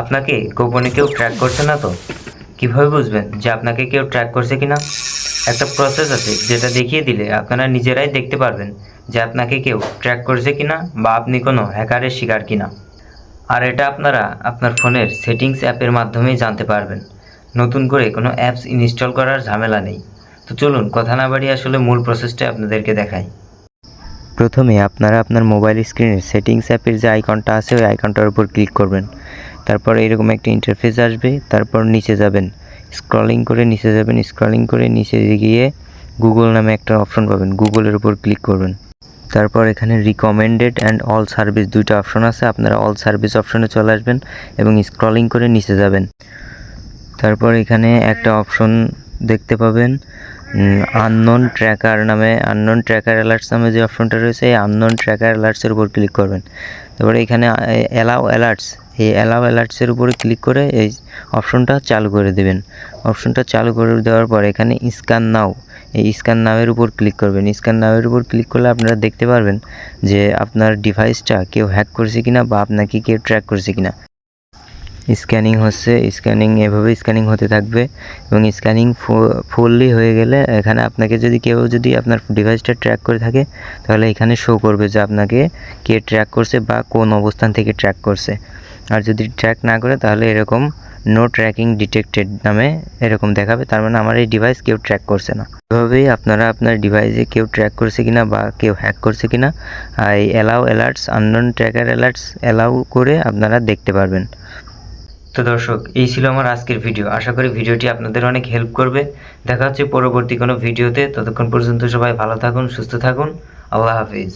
আপনাকে গোপনে কেউ ট্র্যাক করছে না তো? কীভাবে বুঝবেন যে আপনাকে কেউ ট্র্যাক করছে কি না একটা প্রসেস আছে যেটা দেখিয়ে দিলে আপনারা নিজেরাই দেখতে পারবেন যে আপনাকে কেউ ট্র্যাক করছে কি না বা আপনি কোনো হ্যাকারের শিকার কি না আর এটা আপনারা আপনার ফোনের সেটিংস অ্যাপের মাধ্যমেই জানতে পারবেন। নতুন করে কোনো অ্যাপস ইনস্টল করার ঝামেলা নেই। তো চলুন, কথা না বাড়িয়ে আসলে মূল প্রসেসটা আপনাদেরকে দেখাই। প্রথমে আপনারা আপনার মোবাইল স্ক্রিনের সেটিংস অ্যাপের যে আইকনটা আছে, ওই আইকনটার উপর ক্লিক করবেন। তারপর এরকম একটা ইন্টারফেস আসবে, তারপর নিচে যাবেন। স্ক্রলিং করে নিচে যাবেন স্ক্রলিং করে নিচে গিয়ে গুগল নামে একটা অপশন পাবেন। গুগলের উপর ক্লিক করবেন। তারপর এখানে রিকমেন্ডেড অ্যান্ড অল সার্ভিস দুইটা অপশন আছে। আপনারা অল সার্ভিস অপশনে চলে আসবেন এবং স্ক্রলিং করে নিচে যাবেন। তারপর এখানে একটা অপশন দেখতে পাবেন। আননোন ট্র্যাকার নামে আননোন ট্র্যাকার অ্যালার্টস নামে যে অপশনটা রয়েছে, এই আননোন ট্র্যাকার অ্যালার্টসের উপর ক্লিক করবেন। তারপরে এখানে অ্যালাউ অ্যালার্টস এই অ্যালাউ অ্যালার্টসের উপরে ক্লিক করে এই অপশনটা চালু করে দেবেন। অপশনটা চালু করে দেওয়ার পর এখানে স্ক্যান নাও এই স্ক্যান নামের উপর ক্লিক করবেন। স্ক্যান নামের উপর ক্লিক করলে আপনারা দেখতে পারবেন যে আপনার ডিভাইসটা কেউ হ্যাক করেছে কিনা বা আপনাকে কেউ ট্র্যাক করেছে কিনা। স্ক্যানিং হচ্ছে, স্ক্যানিং এভাবে স্ক্যানিং হতে থাকবে এবং স্ক্যানিং ফুললি হয়ে গেলে এখানে আপনাকে যদি কেউ যদি আপনার ডিভাইসটা ট্র্যাক করে থাকে, তাহলে এখানে শো করবে যে আপনাকে কে ট্র্যাক করছে বা কোন অবস্থান থেকে ট্র্যাক করছে। আর যদি ট্র্যাক না করে, তাহলে এরকম নো ট্র্যাকিং ডিটেক্টেড নামে এরকম দেখাবে, তার মানে আমার এই ডিভাইস কেউ ট্র্যাক করছে না। এভাবেই আপনারা আপনার ডিভাইসে কেউ ট্র্যাক করছে কিনা বা কেউ হ্যাক করছে কিনা এই allow alerts unknown tracker alerts allow করে আপনারা দেখতে পারবেন। তো দর্শক, এই ছিল আমার আজকের ভিডিও। আশা করি ভিডিওটি আপনাদের অনেক হেল্প করবে। দেখা হচ্ছে পরবর্তী কোনো ভিডিওতে। ততক্ষণ পর্যন্ত সবাই ভালো থাকুন, সুস্থ থাকুন। আল্লাহ হাফিজ।